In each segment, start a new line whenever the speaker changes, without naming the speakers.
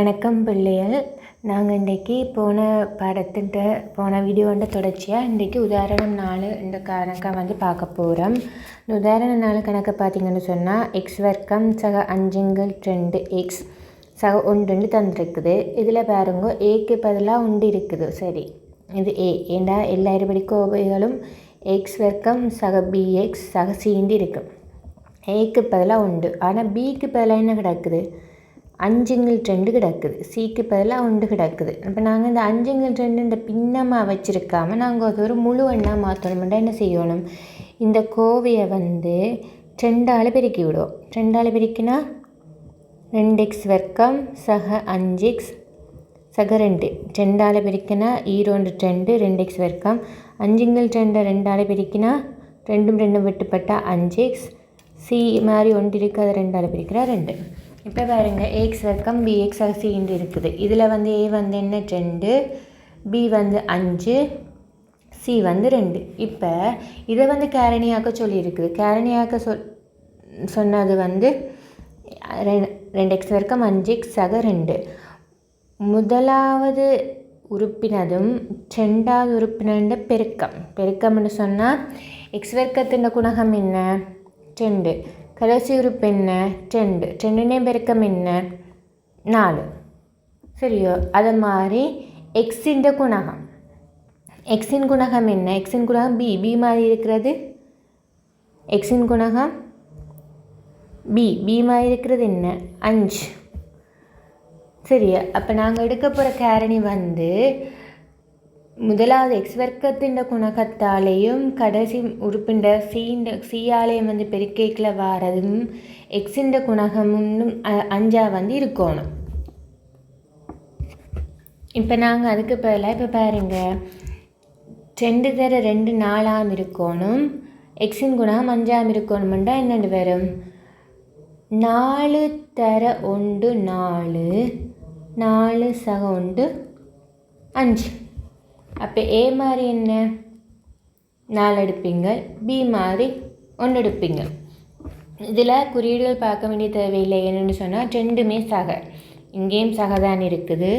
வணக்கம் பிள்ளைகள். நாங்கள் இன்றைக்கி போன பாடத்திட்ட போன வீடியோண்ட தொடர்ச்சியாக இன்றைக்கி உதாரணம் நாலு இந்த கணக்கை வந்து பார்க்க போகிறோம் இந்த உதாரண நாலு கணக்கை பார்த்தீங்கன்னு சொன்னால் எக்ஸ் வர்க்கம் சக அஞ்சுங்கள் ரெண்டு எக்ஸ் சக ஒன்றுன்னு தந்திருக்குது. இதில் பாருங்க ஏக்கு பதிலாக உண்டு இருக்குது. சரி இது ஏ ஏண்டா எல்லா இருபடி கோவைகளும் எக்ஸ் வர்க்கம் சக பிஎக்ஸ் சக சீண்டி இருக்கும் ஏக்கு பதிலாக உண்டு ஆனால் பிக்கு பதிலாக என்ன கிடக்குது? அஞ்சுங்கள் ரெண்டு கிடக்குது. சீக்கு பதிலாக ஒன்று கிடக்குது. இப்போ நாங்கள் இந்த அஞ்சுங்கள் ரெண்டு இந்த பின்னமாக வச்சுருக்காமல் நாங்கள் அது ஒரு முழு எண்ணாக மாற்றணும்னா என்ன செய்யணும்? இந்த கோவையை வந்து ரெண்டால் பெருக்கி விடுவோம். ரெண்டால் பெருக்கினா ரெண்டு எக்ஸ் வர்க்கம் சக அஞ்சு எக்ஸ் சக ரெண்டு. ரெண்டால் பெருக்கினா ஈரோண்டு ரெண்டு ரெண்டு எக்ஸ் வர்க்கம். அஞ்சுங்கள் ரெண்டை ரெண்டால் பெருக்கினா ரெண்டும் ரெண்டும் வெட்டுப்பட்டால் அஞ்சு எக்ஸ் சி மாதிரி ஒன்று இருக்குது அதை ரெண்டால் பிரிக்கிறா ரெண்டு. இப்போ பாருங்க ஏஎக்ஸ் வர்க்கம் பிஎக்ஸ் சின்னு இருக்குது. இதில் வந்து ஏ வந்து என்ன? ரெண்டு. பி வந்து அஞ்சு. சி வந்து ரெண்டு. இப்போ இதை வந்து கேரணியாக்க சொல்லியிருக்குது. கேரணியாக்க சொல் சொன்னது வந்து ரெ- ரெண்டு எக்ஸ் வர்க்கம் அஞ்சு எக்ஸ் சக ரெண்டு. முதலாவது உறுப்பினதும் ரெண்டாவது உறுப்பினருட பெருக்கம். பெருக்கம்னு சொன்னால் எக்ஸ் வர்க்கத்தின் குணகம் என்ன? ரெண்டு. கடைசி உறுப்பு என்ன ரெண்டு ரெண்டுனே பெருக்கம் என்ன நாலு. சரியோ? அது மாதிரி எக்ஸின் குணகம். எக்ஸின் குணகம் என்ன? எக்ஸின் குணகம் பி பி மாதிரி இருக்கிறது? எக்ஸின் குணகம் பி பி மாதிரி இருக்கிறது என்ன? அஞ்சு. சரியா? அப்போ நாங்கள் எடுக்க போகிற கேரணி வந்து முதலாவது எக்ஸ் வர்க்கத்தின் குணகத்தாலேயும் கடைசி உறுப்பின்ற சீண்ட சீயாலேயும் வந்து பெருக்கேக்கில் வாரதும் எக்ஸின்ற குணகமும் அஞ்சாக அஞ்சா வந்து இருக்கணும். இப்போ நாங்கள் அதுக்கு பதிலாக இப்போ பாருங்கள் ரெண்டு தர ரெண்டு நாலாம் இருக்கணும். எக்ஸின் குணகம் அஞ்சாம் இருக்கணும்ன்றா என்னென்னு வரும்? நாலு தர ஒன்று நாலு நாலு சக ஒன்று அஞ்சு. அப்போ ஏ மாதிரி என்ன? நாலு எடுப்பீங்க பி மாதிரி ஒன்று எடுப்பீங்க இதில் குறியீடுகள் பார்க்க வேண்டிய தேவையில்லை. என்னென்னு சொன்னால் ரெண்டுமே சக. இங்கேயும் சக தான் இருக்குது.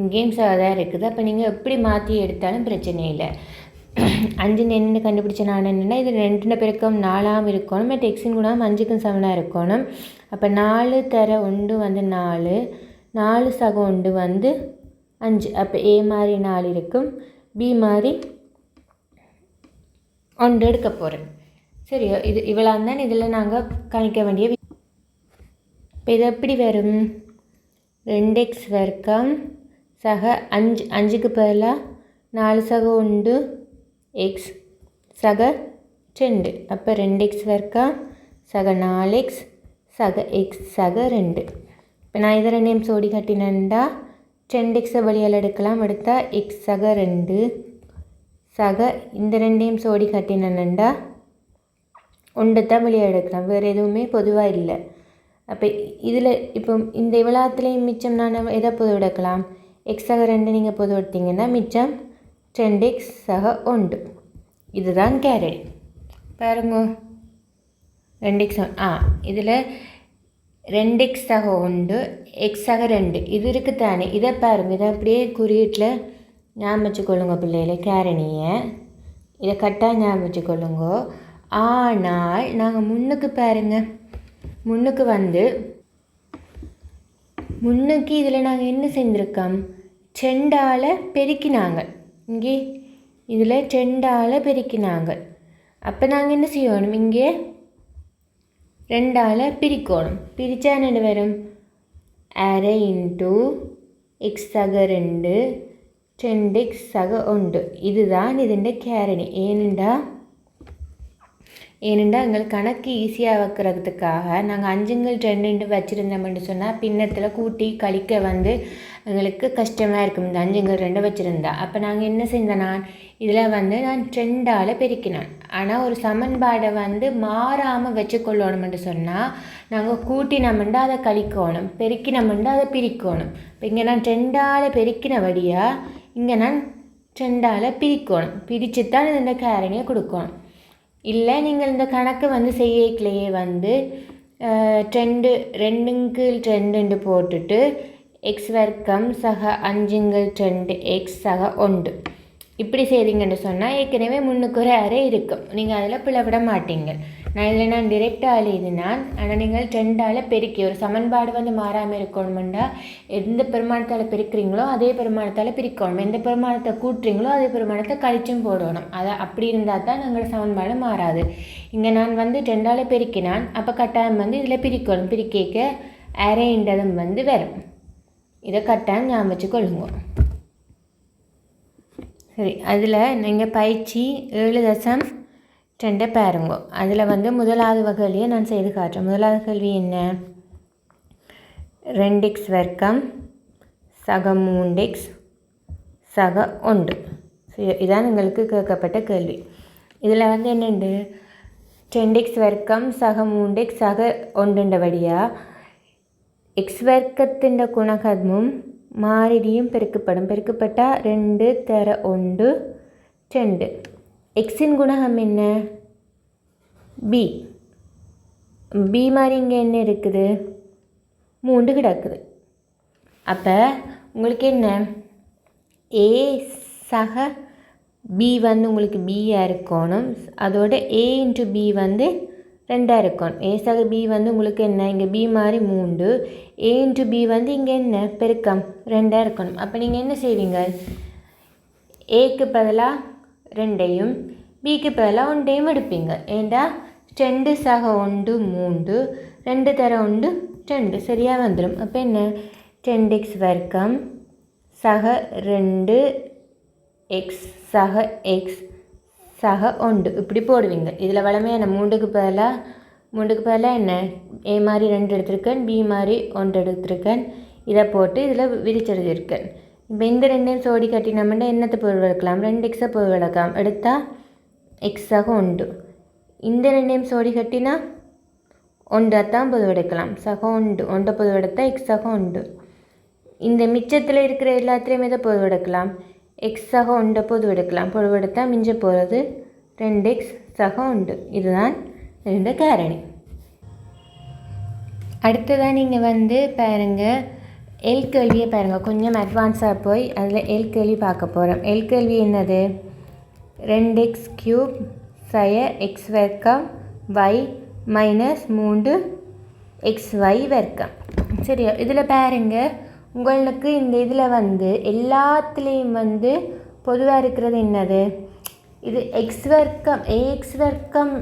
இங்கேயும் சக தான் இருக்குது. அப்போ நீங்கள் எப்படி மாற்றி எடுத்தாலும் பிரச்சனை இல்லை. அஞ்சு நின்று கண்டுபிடிச்ச நான் என்னென்னா இது ரெண்டு பெருக்கம் நாலாம் இருக்கணும். மற்ற எக்ஸின் குணம் அஞ்சுக்கும் செவனாக இருக்கணும். அப்போ நாலு தர ஒன்று வந்து நாலு. நாலு சக ஒன்று வந்து அஞ்சு. அப்போ ஏ மாதிரி நாலு இருக்கும். பி மாதிரி ஒன்று எடுக்க போகிறேன் சரியா இது இவ்வளோ தான் இதில் நாங்கள் கணிக்க வேண்டிய இப்போ இது எப்படி வரும்? ரெண்டு எக்ஸ் வர்க்கம் சக அஞ்சு. அஞ்சுக்கு பதிலாக நாலு சக ஒன்று எக்ஸ் சக ரெண்டு. அப்போ ரெண்டு எக்ஸ் வர்க்கம் சக நாலு எக்ஸ் சக எக்ஸ் சக ரெண்டு. இப்போ நான் இதை ரெண்டையும் சோடி கட்டினேன்டா. ரெண்டு எக்ஸை வழியால் எடுக்கலாம். எடுத்தால் எக்ஸ் சக ரெண்டு. சக இந்த ரெண்டையும் சோடி கட்டினேன்டா ஒன்று தான் வெளியே எடுக்கலாம். வேறு எதுவுமே பொதுவாக இல்லை. அப்போ இதில் இப்போ இந்த இவ்வளோத்துலேயும் மிச்சம் நான் எதை பொது எடுக்கலாம்? எக்ஸ் சக ரெண்டு நீங்கள் பொது எடுத்தீங்கன்னா மிச்சம் ரெண்டு எக்ஸ் சக ஒன்று. இதுதான் கேரட். பாருங்க. ரெண்டு எக்ஸ் ஆ இதில் ரெண்டு எக்ஸ் சக ஒன்று எக்ஸ் சக ரெண்டு. இது இருக்குது தானே இதை பாருங்கள் இதை அப்படியே குறியீட்டில் ஞாபகம் வச்சுக்கொள்ளுங்க பிள்ளைகளை கேரணியை. இதை கரெக்டாக ஞாபகம் வச்சுக்கொள்ளுங்க. ஆனால் நாங்கள் முன்னுக்கு பாருங்கள் முன்னுக்கு வந்து முன்னுக்கு இதில் நாங்கள் என்ன செஞ்சுருக்கோம்? செண்டால் பெருக்கினாங்க. இங்கே இதில் செண்டால் பெருக்கினாங்க. அப்போ நாங்கள் என்ன செய்யணும்? இங்கே രണ്ടാൾ പിരിക്കണം പിരിച്ചാൽ എന്ത് വരും അര ഇൻറ്റു എക്സക രണ്ട് രണ്ട് എക്സക ഉണ്ട് ഇതാണ് ഇതിൻ്റെ കാരണി ഏനുണ്ടാ ஏனென்றால் எங்களுக்கு கணக்கு ஈஸியாக வைக்கிறதுக்காக நாங்கள் அஞ்சுங்கள் ரெண்டு வச்சுருந்தோம்னு சொன்னால் பின்னத்தில் கூட்டி கழிக்க வந்து எங்களுக்கு கஷ்டமாக இருக்கும். இந்த அஞ்சுங்கள் ரெண்டு வச்சுருந்தா. அப்போ நாங்கள் என்ன செஞ்சோம்? நான் இதில் வந்து நான் ரெண்டால் பெருக்கினேன். ஆனால் ஒரு சமன்பாடை வந்து மாறாமல் வச்சுக்கொள்ளணும்னு சொன்னால் நாங்கள் கூட்டினோம்னா அதை கழிக்கணும் பெருக்கினோம்னா அதை பிரிக்கணும். இப்போ இங்கே நான் ரெண்டால் பெருக்கினபடியாக இங்கே நான் ரெண்டால் பிரிக்கணும். பிரித்து தான் இந்த கேரணியை கொடுக்கணும். இல்லை நீங்கள் இந்த கணக்கு வந்து செய்யக்கலையே வந்து ட்ரெண்டு ரெண்டு ரெண்டுங்கு ரெண்டுண்டு போட்டுட்டு எக்ஸ் வர்க்கம் சக அஞ்சுங்கள் ட்ரெண்டு எக்ஸ் சக ஒன்று. இப்படி செய்கிறீங்கன்னு சொன்னால் ஏற்கனவே முன்னுக்கு ஒரு அறை இருக்கும். நீங்கள் அதில் பிளவிட மாட்டீங்க. நான் இதில் நான் டிரெக்டாக எழுதினான் ஆனால் நீங்கள் ரெண்டால் பெருக்கி ஒரு சமன்பாடு வந்து மாறாமல் இருக்கணுமெண்டா எந்த பெருமானத்தால் பெருக்கிறீங்களோ அதே பெருமானத்தால் பிரிக்கணும். எந்த பெருமானத்தை கூட்டுறீங்களோ அதே பெருமானத்தை கழிச்சும் போடணும். அதை அப்படி இருந்தால் தான் நாங்கள் சமன்பாடு மாறாது. இங்கே நான் வந்து ரெண்டால் பெருக்கினான். அப்போ கட்டாயம் வந்து இதில் பிரிக்கணும். பிரிக்க அரைன்றதும் வந்து வரும். இதை கட்டாயம் ஞாபகம் வச்சுக்கொள்ளுங்க. சரி அதில் நீங்கள் பயிற்சி ஏழு தசம் ரெண்டு பாருங்க. அதில் வந்து முதலாவது வகையிலேயே நான் செய்து காட்டுறேன். முதலாவது கேள்வி என்ன? ரெண்டிக்ஸ் வர்க்கம் சக மூண்டிக்ஸ் சக ஒன்று. இதான் எங்களுக்கு கேட்கப்பட்ட கேள்வி. இதில் வந்து என்னண்டு? டென்டிக்ஸ் வர்க்கம் சக மூண்டிக்ஸ் சக ஒன்றுண்டபடியாக எக்ஸ் வர்க்கத்தின் குணகமும் മാറിരിയും பெருக்கப்படும். பெருக்கப்பட்டால் ரெண்டு தர ഉണ്ട് രണ്ട് எக்ஸின் குணகம் என்ன? பி பி மாதிரி இங்கே என்ன இருக்குது? மூண்டு கிடக்குது. அப்போ உங்களுக்கு என்ன? ஏ சக பி வந்து உங்களுக்கு பியாக இருக்கணும். அதோட ஏ இன்ட்டு பி வந்து ரெண்டாக இருக்கணும். ஏ சக பி வந்து உங்களுக்கு என்ன? இங்கே பி மாதிரி மூண்டு ஏ இன்ட்டு பி வந்து இங்கே என்ன? பெருக்கம். ரெண்டாக இருக்கணும். அப்போ நீங்கள் என்ன செய்வீங்க? ஏக்கு பதிலாக ரெண்டையும் பிக்கு பதிலாக ஒன்றையும் எடுப்பீங்க. ஏண்டா? ரெண்டு சக ஒன்று மூன்று ரெண்டு தர ஒன்று ரெண்டு. சரியாக வந்துடும் அப்போ என்ன? டென் எக்ஸ் வர்க்கம் சக ரெண்டு எக்ஸ் சக எக்ஸ் சக ஒன்று. இப்படி போடுவீங்க. இதில் வளமையான மூண்டுக்கு பதிலாக மூண்டுக்கு பதிலாக என்ன? ஏ மாதிரி ரெண்டு எடுத்திருக்கேன் பி மாதிரி ஒன்று எடுத்திருக்கேன். இதை போட்டு இதில் விரிச்செழுதியிருக்கேன். இப்போ இந்த ரெண்டையும் சோடி கட்டினோம்னா என்னத்தை பொருள் எடுக்கலாம் ரெண்டு எக்ஸை பொருள் எடுக்கலாம் எடுத்தால் எக்ஸாக உண்டு இந்த ரெண்டையும் சோடி கட்டினா ஒன்றாத்தான் பொதுவெடுக்கலாம் சக உண்டு ஒன்றை பொதுவெடுத்தால் சகம் உண்டு இந்த மிச்சத்தில் இருக்கிற எல்லாத்துலேயுமே இதை பொதுவெடுக்கலாம் எக்ஸ் சக ஒன்றை பொதுவெடுக்கலாம் பொதுவெடுத்தால் மிஞ்ச போகிறது ரெண்டு எக்ஸ் சக உண்டு இதுதான் ரெண்டு காரணி அடுத்ததாக நீங்கள் வந்து பாருங்கள் எல் கேள்வியை பாருங்கள் கொஞ்சம் அட்வான்ஸாக போய் அதில் எல் கேள்வி பார்க்க போகிறோம் எல் கேள்வி என்னது? ரெண்டு எக்ஸ் க்யூப் சய எக்ஸ் வர்க்கம் ஒய் மைனஸ் மூன்று எக்ஸ் ஒய் வர்க்கம். சரியா? இதில் பாருங்க. உங்களுக்கு இந்த இதில் வந்து எல்லாத்துலேயும் வந்து பொதுவாக இருக்கிறது என்னது? இது எக்ஸ் வர்க்கம் ஏஎக்ஸ் வர்க்கம்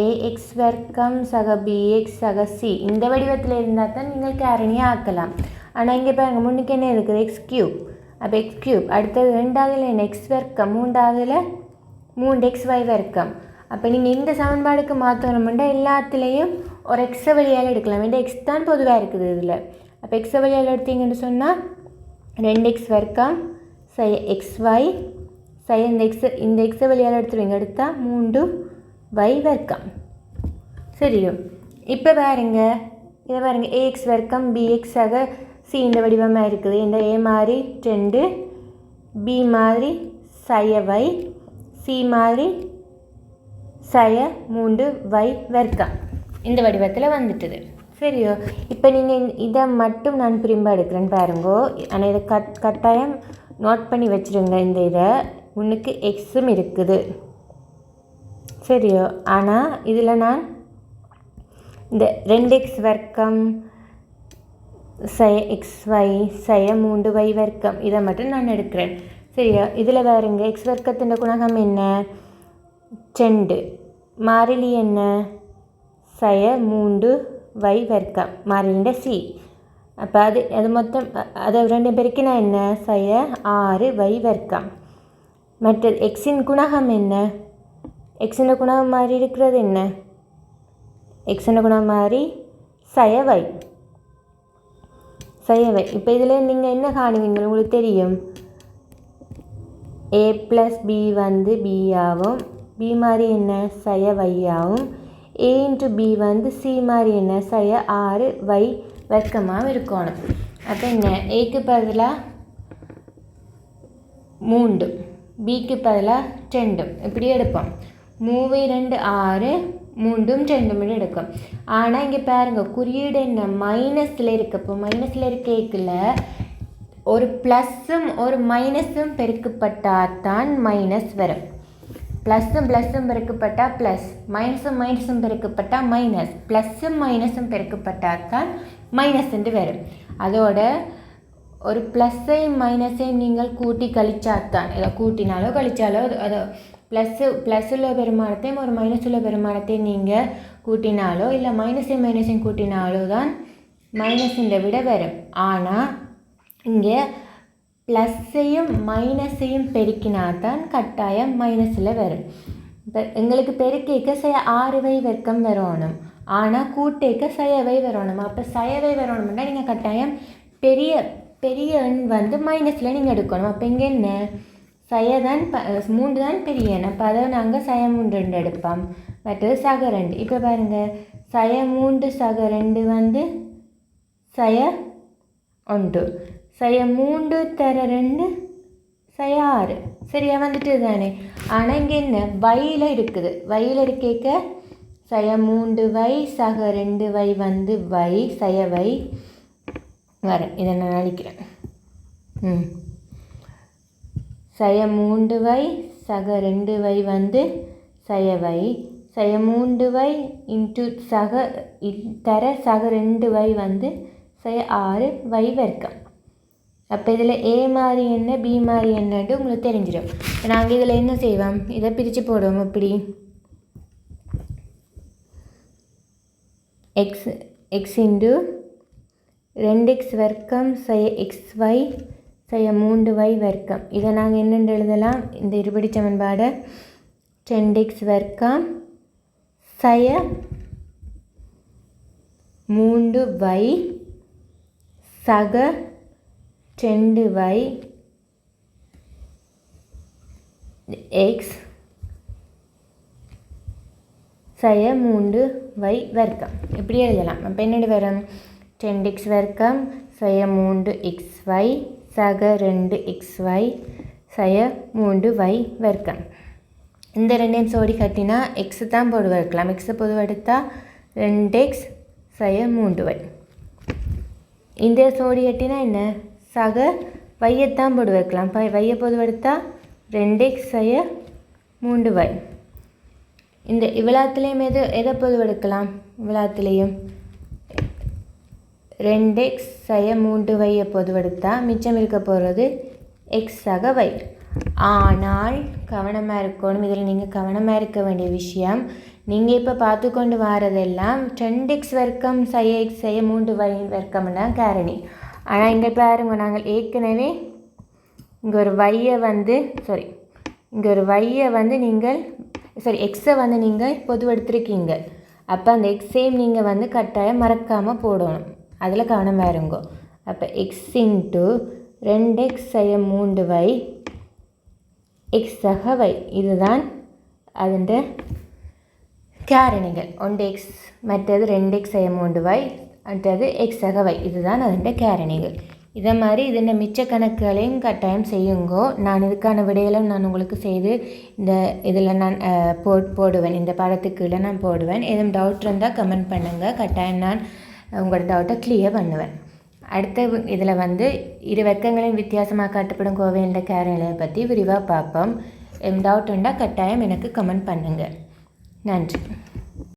ஏஎக்ஸ் வர்க்கம் சக பிஎக்ஸ் சக சி இந்த வடிவத்தில் இருந்தால் தான் நீங்கள் கேரணியாக ஆக்கலாம். ஆனால் இங்கே பாருங்க முன்னுக்கு என்ன இருக்குது? எக்ஸ் கியூப் அப்போ எக்ஸ் கியூப் அடுத்தது ரெண்டாவதுல என்ன? எக்ஸ் வர்க்கம். மூன்றாவதுல மூன்று எக்ஸ் ஒய் வர்க்கம். அப்போ நீங்கள் இந்த சமன்பாடுக்கு மாற்றணும்னா எல்லாத்துலேயும் ஒரு எக்ஸை வழியால் எடுக்கலாம். இந்த எக்ஸ் தான் பொதுவாக இருக்குது இதில். அப்போ எக்ஸை வழியால் எடுத்தீங்கன்னு சொன்னால் ரெண்டு எக்ஸ் வர்க்கம் சை எக்ஸ் ஒய் சை இந்த எக்ஸ் இந்த எக்ஸை வழியால் எடுத்துருவீங்க எடுத்தால் மூன்று வை வர்க்கம். சரியும். இப்போ பாருங்க. இதை பாருங்கள் ஏஎக்ஸ் வர்க்கம் பிஎக்ஸ் ஆக சி இந்த வடிவமாக இருக்குது. இந்த ஏ மாதிரி ரெண்டு பி மாதிரி சய வை சி மாதிரி சய மூன்று வை வர்க்கம். இந்த வடிவத்தில் வந்துட்டுது. சரியோ? இப்போ நீங்கள் இதை மட்டும் நான் திரும்ப எடுக்கிறேன்னு பாருங்கோ. ஆனால் இதை கட் கட்டாயம் நோட் பண்ணி வச்சுருங்க இந்த இதை. முன்னுக்கு எக்ஸும் இருக்குது. சரியோ? ஆனால் இதில் நான் இந்த ரெண்டு எக்ஸ் வர்க்கம் சய எக்ஸ் ஒய் சய மூன்று ஒய் வர்க்கம். இதை மட்டும் நான் எடுக்கிறேன். சரியா? இதில் வேறுங்க எக்ஸ் வர்க்கத்தின் குணகம் என்ன? செண்டு. மாறிலி என்ன? சய மூன்று வை வர்க்கம். மாறிலிൻ്റെ சி அப்போ அது அது மொத்தம் அதை ரெண்டு பெருக்கினா என்ன? சய ஆறு வை வர்க்கம். மற்றது எக்ஸின் குணகம் என்ன? எக்ஸின் குணகம் மாதிரி இருக்கிறது என்ன? எக்ஸின் குணம் மாதிரி சயவை சயவை இப்போ இதில் நீங்கள் என்ன காணுவீங்க உங்களுக்கு தெரியும். ஏ ப்ளஸ் பி வந்து பி ஆகும். பி மாதிரி என்ன? சய வை ஆகும். ஏ இன்ட்டு பி வந்து சி மாதிரி என்ன? சய ஆறு வை வர்க்கமாக இருக்கணும். அப்போ என்ன? ஏக்கு பதிலாக மூண்டு பிக்கு பதிலாக ரெண்டு இப்படி எடுப்போம். மூவி ரெண்டு ஆறு மூன்றும் ரெண்டும் எடுக்கும். ஆனால் இங்கே பாருங்க குறியீடு என்ன? மைனஸில் இருக்கு. இப்போ மைனஸில் இருக்கேக்கில் ஒரு ப்ளஸ்ஸும் ஒரு மைனஸும் பெருக்கப்பட்டால் தான் மைனஸ் வரும். ப்ளஸ்ஸும் ப்ளஸ்ஸும் பெருக்கப்பட்டால் ப்ளஸ் மைனஸும் மைனஸும் பெருக்கப்பட்டால் மைனஸ் ப்ளஸ்ஸும் மைனஸும் பெருக்கப்பட்டால் தான் மைனஸ்ன்ட்டு வரும். அதோட ஒரு ப்ளஸ்ஸையும் மைனஸையும் நீங்கள் கூட்டி கழிச்சாத்தான் ஏதோ கூட்டினாலோ கழிச்சாலோ அது ப்ளஸ்ஸு ப்ளஸ் பெருமானத்தையும் ஒரு மைனஸ் பெருமானத்தையும் நீங்கள் கூட்டினாலோ இல்லை மைனஸையும் மைனஸையும் கூட்டினாலோ தான் மைனஸிൻ്റെ விட வரும். ஆனால் இங்கே ப்ளஸ்ஸையும் மைனஸையும் பெருக்கினா தான் கட்டாயம் மைனஸில் வரும். இப்போ எங்களுக்கு பெருக்கிக்க செய்ய ஆறுவை வெக்கம் வரணும். ஆனால் கூட்டேக்க சயவை வரணும். அப்போ சயவை வரணும்னா நீங்கள் கட்டாயம் பெரிய பெரிய எண் வந்து மைனஸில் நீங்கள் எடுக்கணும். அப்போ இங்கே என்ன? சயதான் ப மூன்று தான் பெரிய எண் அப்போ அதை நாங்கள் சய மூன்று ரெண்டு எடுப்போம். மற்றது சக ரெண்டு இப்போ பாருங்கள் சய மூன்று சக ரெண்டு வந்து சய ஒன்று. சய மூன்று தர ரெண்டு சய ஆறு. சரியா? வந்துட்டு தானே ஆனால் இங்கே என்ன? வயில இருக்குது. வயில இருக்கேக்க சய மூன்று வை சக ரெண்டு வை வந்து வை சய வை. வர இதை நான் அழிக்கிறேன். ம். சய மூண்டு வை சக ரெண்டு வை வந்து சய வை சய மூண்டு வை இன்ட்டு சக தர சக ரெண்டு வை வந்து சய ஆறு வை வர்க்கம். அப்போ இதில் ஏ மாதிரி என்ன பி மாதிரி என்னன்ட்டு உங்களுக்கு தெரிஞ்சிடும். நாங்கள் இதில் என்ன செய்வோம்? இதை பிரித்து போடுவோம் இப்படி எக்ஸ் எக்ஸ் இன்டு ரெண்டு எக்ஸ் வர்க்கம் சய எக்ஸ் ஒய் செய்ய மூன்று வை வர்க்கம். இதை நாங்கள் என்னென்று எழுதலாம்? இந்த இருபடி சமன்பாடை டென்டிக்ஸ் வர்க்கம் செய்ய மூன்று வை சக ரெண்டு வை எக்ஸ் செய்ய மூன்று வை வர்க்கம். இப்படி எழுதலாம். அப்போ என்னடி வரும்? ரெண்டு எக்ஸ் வர்க்கம் செய்ய மூன்று எக்ஸ் வை சக ரெண்டு எக்ஸ் வை சய மூன்று வை வர்க்கம். இந்த ரெண்டையும் சோடி கட்டினா எக்ஸ் தான் பொதுவாக இருக்கலாம். எக்ஸை பொதுவாக எடுத்தால் ரெண்டு எக்ஸ் சய மூன்று வை இந்த சோடி கட்டினா என்ன? சக வையத்தான் போடு வைக்கலாம் பை வைய பொதுவாக எடுத்தால் ரெண்டு எக்ஸ் சைய மூன்று வை இந்த இவ்வளாத்துலேயும் எது எதை பொதுவெடுக்கலாம் இவ்வளாத்துலேயும். ரெண்டு எக்ஸ் செய்ய மூன்று வையை பொதுவெடுத்தால் மிச்சம் இருக்க போகிறது எக்ஸ் சக வை ஆனால் கவனமாக இருக்கணும். இதில் நீங்கள் கவனமாக இருக்க வேண்டிய விஷயம் நீங்கள் இப்போ பார்த்து கொண்டு வரதெல்லாம் ரெண்டு எக்ஸ் வர்க்கம் செய்ய எக்ஸ் செய்ய மூன்று வை வர்க்கம்னா காரணி. ஆனால் இங்கே பாருங்க நாங்கள் ஏற்கனவே இங்கே ஒரு வையை வந்து சாரி இங்கே ஒரு வையை வந்து நீங்கள் சாரி எக்ஸை வந்து நீங்கள் பொதுவெடுத்திருக்கீங்க. அப்போ அந்த எக்ஸையும் நீங்கள் வந்து கட்டாயம் மறக்காமல் போடணும். அதில் கவனமாக இருங்கோ அப்போ எக்ஸ் இன்ட்டு ரெண்டு எக்ஸ் செய்ய மூன்று வை எக்ஸ் சக வை இதுதான் അതിൻ്റെ കാരണികൾ ഒന്ന് എക്സ് മറ്റേത് രണ്ട് എക്സ് செய்ய மூன்று வை மற்றது எக்ஸ் சக வை இதுதான் അതിൻ്റെ காரணிகள் இதை மாதிரி ഇതിൻ്റെ மிச்ச கணக்குகளையும் கட்டாயம் செய்யுங்கோ நான் இதுக்கான விடைகளும் நான் உங்களுக்கு செய்து இந்த இதில் நான் போ போடுவேன் இந்த பாடத்துக்கு கீழே நான் போடுவேன் எதுவும் டவுட் இருந்தால் கமெண்ட் பண்ணுங்கள் கட்டாயம் நான் உங்களோட டவுட்டை கிளியர் பண்ணுவேன். அடுத்த இதில் வந்து இரு வெக்கங்களின் வித்தியாசமாக காட்டப்படும் கோவை என்ற கேரளையை பற்றி விரிவாக பார்ப்போம். டவுட் இருந்தால் கட்டாயம் எனக்கு கமெண்ட் பண்ணுங்கள் நன்றி.